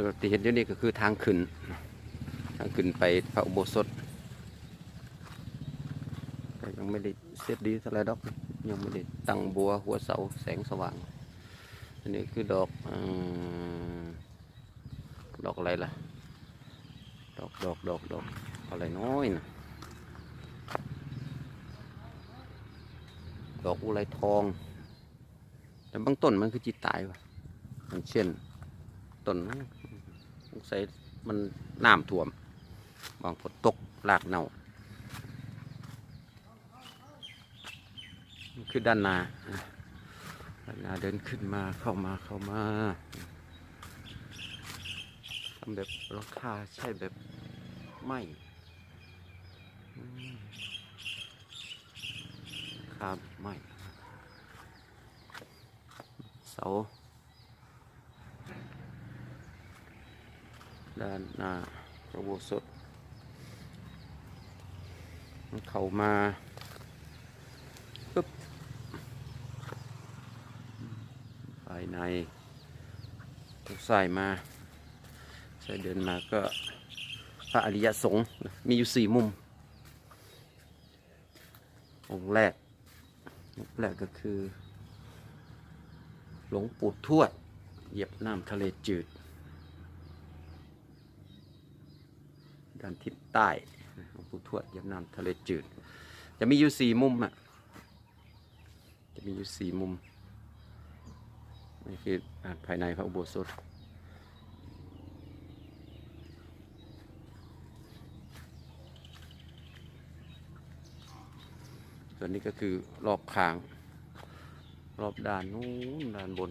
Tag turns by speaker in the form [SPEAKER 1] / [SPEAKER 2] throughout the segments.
[SPEAKER 1] ส่วนที่เห็นอยู่นี่ก็คือทางขึ้น ทางขึ้นไปพระอุโบสถแต่ยังไม่ได้เสร็จดีเท่าไรดอก ยังไม่ได้ตั้งบัวหัวเสาแสงสว่าง อันนี้คือดอกอดอกอะไรล่ะ ดอกดอกดอกดอกอะไรน้อยนะดอกอุไรทอง แต่บางต้นมันคือจิตตายวะอย่างเช่นต้น นั้นสงสัยมันน้ำท่วม บางฝนตกรากเน่าคือด้านหนาด้านหนาเดินขึ้นมาเข้ามาเข้ามาทำแบบราคาใช่แบบไม่อืมราคาแบบไม่เสา ด้านหน้าพระโบสถเข้ามาปึ๊บภายในใส่มาใส่เดินมาก็พระอริยสงฆ์มีอยู่สี่มุม องค์แรกองค์แรกก็คือ หลวงปู่ทวด เหยียบน้ำทะเลจืด ด้านทิศใต้หลวงปูทวดยียบน้ำทะเลจืด จะมีอยู่สี่มุมอะจะมีอยู่สี่มุมนี่คืออภายในพระอุโบสถส่วนนี้ก็คือรอบคาง รอบด้านนู้นด้านบน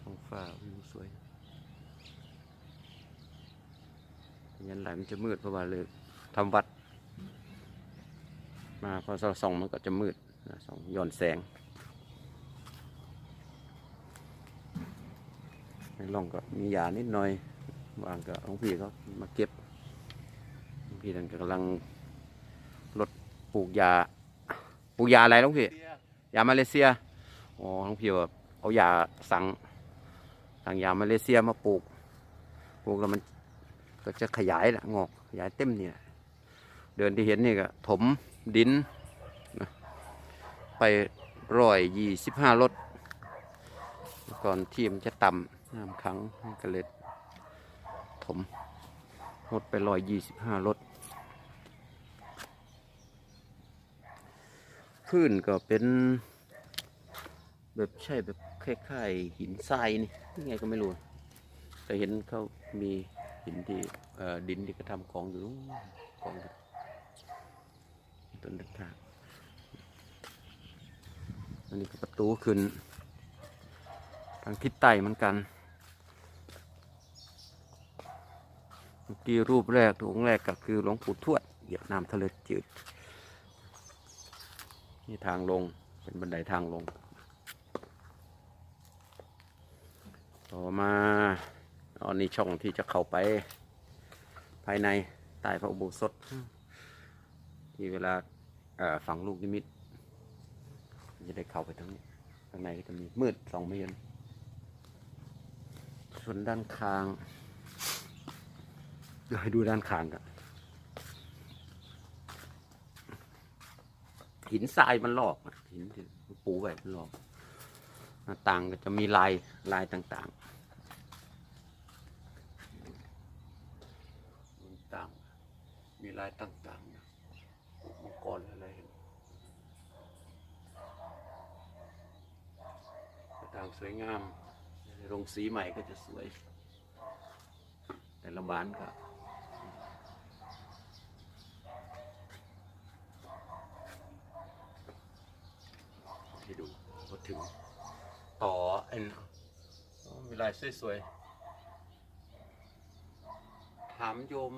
[SPEAKER 1] ท้องฟ้าวิวสวย ยันไหลมันจะมืดเพราะว่าเลยทำวัด มาพอเราส่องมันก็จะมืดส่องย้อนแสงในร่องก็มีหยานิดหน่อยวางก็หลวงพี่เขามาเก็บหลวงพี่นั่นกำลังรดปลูกยาปลูกยาอะไรหลวงพี่ยามาเลเซียอ๋อน้องพี่ว่าเอายาสั่งสั่งยามาเลเซียมาปลูกปลูกแล้วมัน ก็จะขยายละงอกขยายเต็มเนี่ยเดินที่เห็นนี่ก็ถมดินนะไปร้อยยี่สิบห้ารถก่อนที่มันจะต่ำน้ำขังมันเลยถมรถไปร้อยยี่สิบห้ารถพื้นก็เป็น แบบใช่แบบคล้ายๆหินทรายนี่ยังไงก็ไม่รู้ แต่เห็นเขามี หินที่ดินที่กระทำกองอยู่นู้นกองต้นเด็ดขาดอันนี้ก็ประตูขึ้น ทางทิศใต้เหมือนกัน เมื่อกี้รูปแรกองค์แรกก็คือหลวงปู่ทวดเหยียบน้ำทะเลจืด นี่ทางลงเป็นบันไดทางลง ต่อมา อันนี้ช่องที่จะเข้าไป ภายในใต้พระอุโบสถที่เวลาฝังลูกนิมิตจะได้เข้าไปทั้งนี้ข้างในก็จะมีมืดสองไม่เห็นส่วนด้านข้างเดี๋ยวให้ดูด้านข้างกันหินทรายมันหลอกหินปูไว้มันหลอกหน้าต่างก็จะมีลายลายต่างๆ ต่างๆ มีลายต่างๆนะมังกรอะไรต่างสวยงามโรงสีใหม่ก็จะสวย แต่ละบ้านก็ให้ดูพอถึงต่อเอ็นมีลายสวยๆถามโยม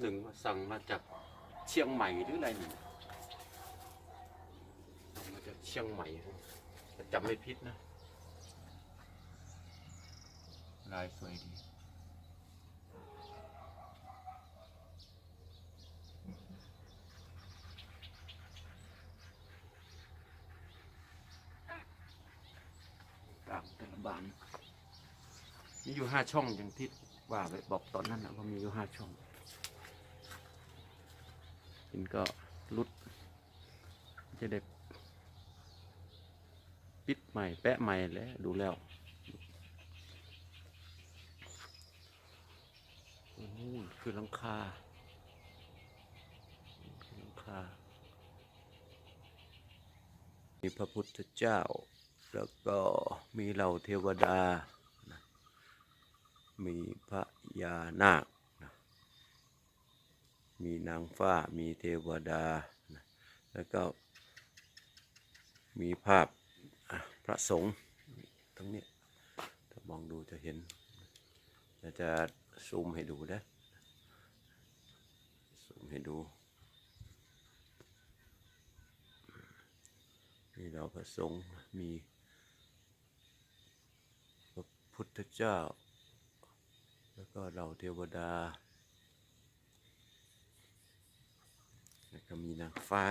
[SPEAKER 1] หนึ่งว่าสั่งมาจากเชียงใหม่หรืออะไรนี่สั่งมาจากเชียงใหม่แต่จำไม่ผิดนะ ลายสวยดีตามแต่ละบ้านมีอยู่ห้าช่องอย่างที่ว่าไปบอกตอนนั้นนะว่ามีอยู่ห้าช่อง กินก็รุดจะได้ปิดใหม่ แปะใหม่แล้วดูแล้วโอ้โหคือหลังคาคือหลังคา มีพระพุทธเจ้า แล้วก็มีเหล่าเทวดา มีพระยานาค มีนางฟ้า มีเทวดา แล้วก็มีภาพพระสงฆ์ทั้งนี้ถ้ามองดูจะเห็นจะซูมให้ดูนะซูมให้ดู มีเราพระสงฆ์มีพระพุทธเจ้า แล้วก็เราเทวดา แล้ว ก็มีนางฟ้า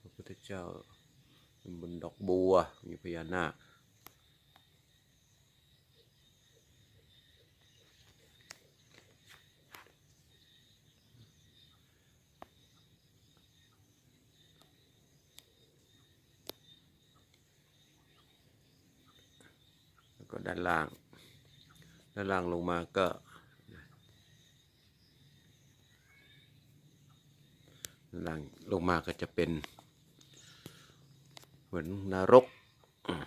[SPEAKER 1] พระพุทธเจ้าเป็นบนดอกบัว มีพญานาคแล้วก็ด้านล่าง ด้านล่างลงมาก็ ด้าน ล่างลงมาก็จะเป็น เหมือนนรกอ่า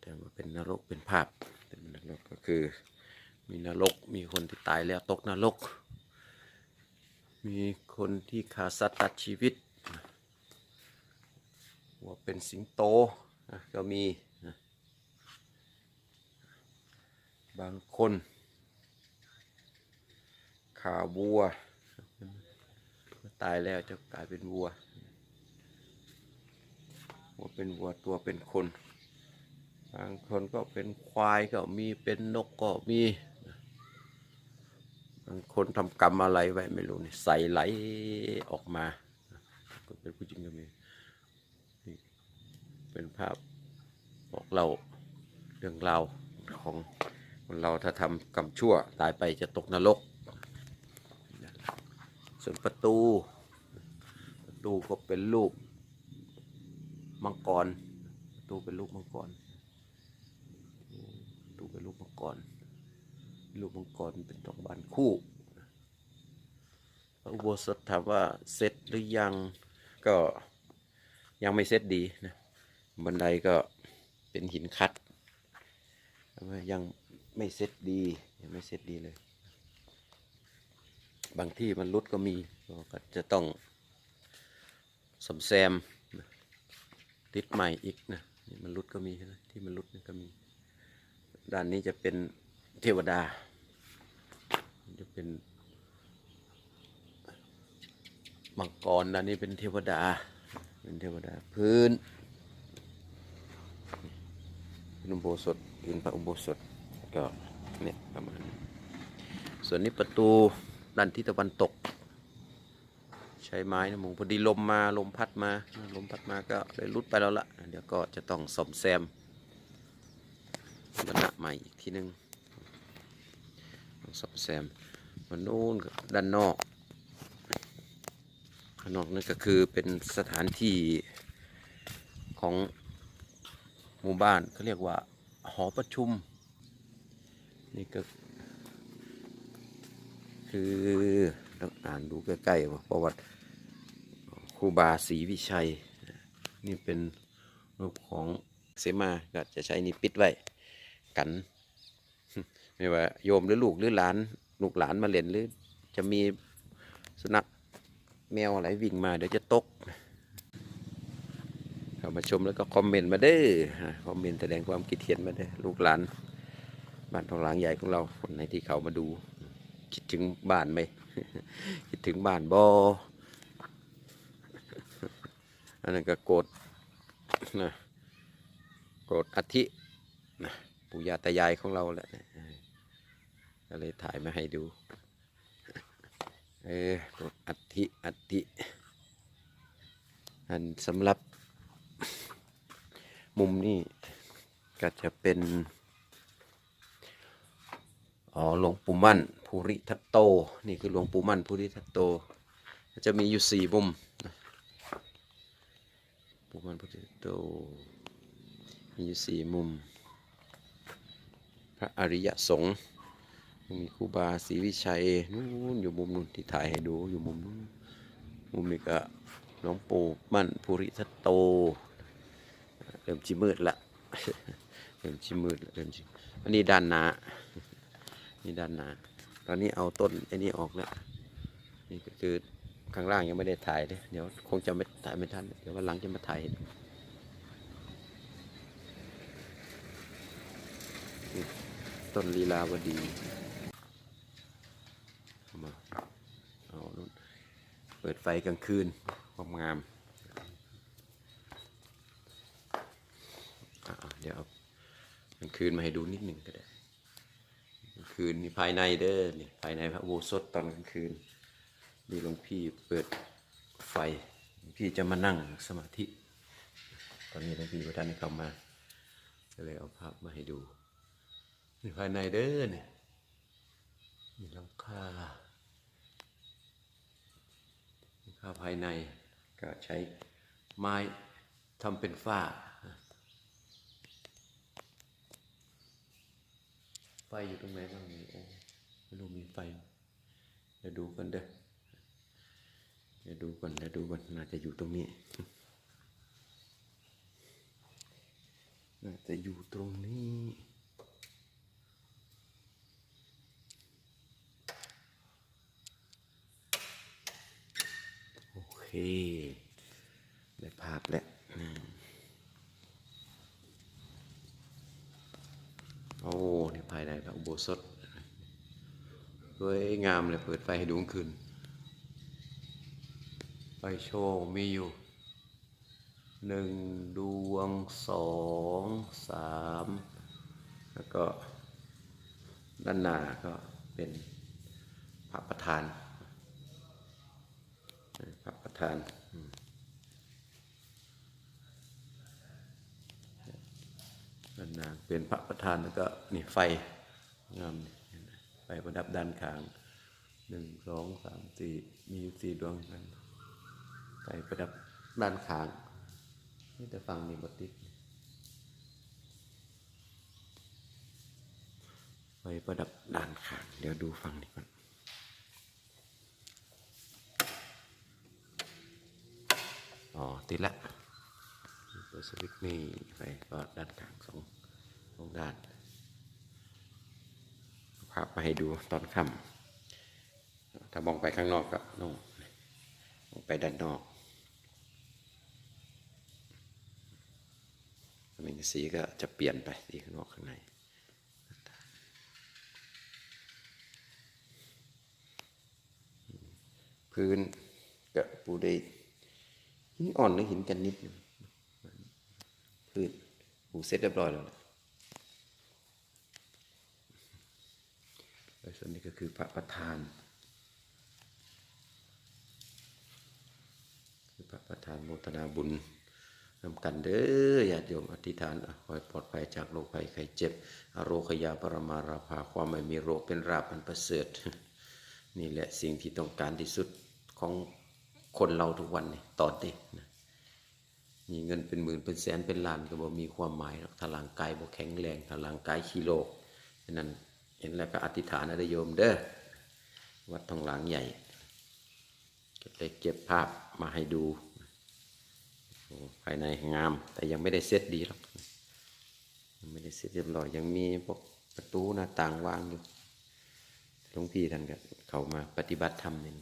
[SPEAKER 1] แต่ว่าเป็นนรกเป็นภาพเป็นนรกก็คือ มีนรกมีคนที่ตายแล้วตกนรก มีคนที่ขาดสัตว์ตัดชีวิต ว่าเป็นสิงโตก็มีบางคนขาวัว ตายแล้วจะกลายเป็นวัว วัวเป็นวัวตัวเป็นคน บางคนก็เป็นควายก็มีเป็นนกก็มี บางคนทำกรรมอะไรไว้ไม่รู้นี่ใส่ไหลออกมาก็เป็นผู้หญิงก็มีนี่เป็นภาพบอกเราเรื่องราวของเราถ้าทำกรรมชั่วตายไปจะตกนรก ส่วนประตู ประตูก็เป็นรูปมังกร ประตูเป็นรูปมังกรประตูเป็นรูปมังกรรูปมังกรเป็นดอกบานคู่พระอุโบสถถามว่าเสร็จหรือยังก็ยังไม่เสร็จดีนะบันไดก็เป็นหินคัดยังไม่เสร็จดียังไม่เสร็จดีเลย บางที่มันรุดก็มีก็จะต้องสมแซมติดใหม่อีกนะนี่มันรุดก็มีนะที่มันรุดนี่ก็มี ด้านนี้จะเป็นเทวดา จะเป็นมังกรด้านนี้เป็นเทวดา เป็นเทวดาพื้นเป็นอุโบสถยืนพระอุโบสถก็เนี่ยประมาณนี้ส่วนนี้ประตู ด้านทิศตะวันตก ใช้ไม้นะหมูพอดีลมมาลมพัดมา ลมพัดมาก็เลยรุดไปแล้วละเดี๋ยวก็จะต้องซ่อมแซมบรรณะใหม่อีกทีนึงซ่อมแซมมันนู้นด้านนอกด้านนอกนั่นก็คือเป็นสถานที่ของหมู่บ้านเขาเรียกว่าหอประชุม นี่ก็ คือต้องอ่านดูใกล้ๆว่าประวัติครูบาศรีวิชัย นี่เป็นรูปของเสมาก็จะใช้นี่ปิดไว้กันไม่ว่าโยมหรือลูกหรือหลานลูกหลานมาเล่นหรือ จะมีสุนัขแมวอะไรวิ่งมาเดี๋ยวจะตกเข้ามาชมแล้วก็คอมเมนต์มาเด้อคอมเมนต์แสดงความคิดเห็นมาเด้อลูกหลานบ้านทองหลังใหญ่ของเราคนไหนที่เขามาดู คิดถึงบ้านไหม คิดถึงบ้านบออันนั้นก็โกรธนะโกรธอาทินะปู่ย่าตายายของเราแหละก็เลยถ่ายมาให้ดู เออโกรธอัฐิอัฐิอันสำหรับมุมนี่ก็จะเป็น อ๋อหลวงปู่มั่นภูริทัตโต นี่คือหลวงปู่มั่นภูริทัตโต จะมีอยู่สี่มุมปู่มั่นภูริทัตโต มีอยู่สี่มุม พระอริยสงฆ์มีครูบาศรีวิชัยนู่นอยู่มุมนู้นที่ถ่ายให้ดูอยู่มุมนู้นมุมนี้ก็หลวงปู่มั่นภูริทัตโตเริ่มชิมืดละเริ่มชิมืดละเริ่มชิอันนี้ด้านหน้า นี่ด้านหนาตอนนี้เอาต้นไอ้นี่ออกแล้วนี่ก็คือข้างล่างยังไม่ได้ถ่ายเลยเดี๋ยวคงจะไม่ถ่ายไม่ทันเดี๋ยววันหลังจะมาถ่ายให้ดูนี่ต้นลีลาวดีมาเอานู่นเปิดไฟกลางคืนความงามอ่าเดี๋ยวเอากลางคืนมาให้ดูนิดหนึ่งก็ได้ คืนนี่ภายในเด้อนี่ภายในพระโบสถตอนกลางคืนนี่หลวงพี่เปิดไฟหลวงพี่จะมานั่งสมาธิ ตอนนี้หลวงพี่พระท่านได้เข้ามาก็เลยเอาภาพมาให้ดูนี่ภายในเด้อเนี่ยนี่หลังคาหลังคาภายในก็ใช้ไม้ทำเป็นฝ้า ไฟอยู่ตรงไหนบ้างนี่โอ้ไม่รู้มีไฟเดี๋ยวดูกันเด้อเดี๋ยวดูก่อนเดี๋ยวดูก่อนน่าจะอยู่ตรงนี้ น่าจะอยู่ตรงนี้ โอเค ได้ภาพแล้วอืม โอ้นี่ภายในพระอุโบ สถสวยงามเลยเปิดไฟให้ดูกลางคืนไฟโชว์มีอยู่หนึ่งดวงสองสามแล้วก็ด้านหน้าก็เป็นพระประธานพระประธานด้านหน้าเป็นพระประธานแล้วก็นี่ไฟ งามไหมไฟประดับด้านข้างหนึ่งสองสามสี่มีอยู่สี่ดวงกันไฟประดับด้านข้างนี่แต่ฟังนี่บติดไฟประดับด้านข้าง เดี๋ยวดูฟังดีก่อนอ๋อ ติดละตัวสวิตช์นี่ไฟก็ด้านกลางสองสองด้าน ภาพมาให้ดูตอนค่ำถ้ามองไปข้างนอกก็นู่นมองไปด้านนอกมันสีก็จะเปลี่ยนไปสีข้างนอกข้างในพื้นก็ปูได้หินอ่อนหรือหินกันนิดหนึงพืชปูเสร็จเรียบร้อยแล้วนะแล้ว ส่วนนี้ก็คือพระประธาน คือพระประธานโมทนาบุญนำกันเด้อญาติโยมอธิษฐานอะขอให้ปลอดภัยจากโรคภัยไข้เจ็บ อโรคยาปรมาราภาความไม่มีโรคเป็นราบอันประเสริฐ นี่แหละสิ่งที่ต้องการที่สุดของคนเราทุกวันนี่ตอนนี้นะมีเงินเป็นหมื่นเป็นแสนเป็นล้านก็บ่มีความหมายหรอกถ้าร่างกายบ่แข็งแรงถ้าร่างกายขี้โรคฉะนั้น เห็นแล้วก็อธิษฐานนะโยมเด้อวัดทองหลางใหญ่ก็เลยเก็บภาพมาให้ดูภายในงาม แต่ยังไม่ได้เซ็ตดีหรอกยังไม่ได้เซ็ตเรียบร้อยยังมีพวกประตูหน้าต่างวางอยู่หลวงพี่ท่านก็เข้ามาปฏิบัติธรรมนี่